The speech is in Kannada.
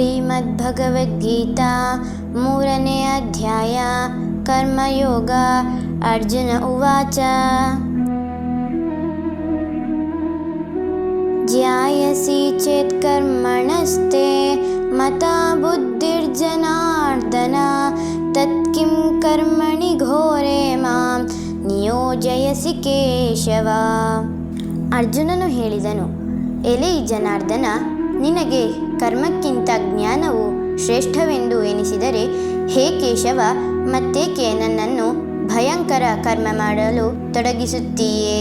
ಶ್ರೀಮದ್ಭಗವದ್ಗೀತಾ ಮೂರನೇ ಅಧ್ಯಾಯ, ಕರ್ಮಯೋಗ, ಅರ್ಜುನ ಉವಾಚ. ಜ್ಯಾಯಸಿ ಚೇತ್ ಕರ್ಮಣಸ್ತೆ ಮತಾ ಬುದ್ಧಿರ್ಜನಾರ್ದನ, ತತ್ಕಿಂ ಕರ್ಮಣಿ ಘೋರೆ ಮಾಂ, ನಿಯೋಜಯಸಿ ಕೇಶವ. ಅರ್ಜುನನು ಹೇಳಿದನು, ಎಲೆ ಜನಾರ್ದನ ನಿನಗೆ ಕರ್ಮಕ್ಕಿಂತ ಜ್ಞಾನವು ಶ್ರೇಷ್ಠವೆಂದು ಎನಿಸಿದರೆ ಹೇ ಕೇಶವ ಮತ್ತೇಕೆ ನನ್ನನ್ನು ಭಯಂಕರ ಕರ್ಮ ಮಾಡಲು ತೊಡಗಿಸುತ್ತೀಯೇ?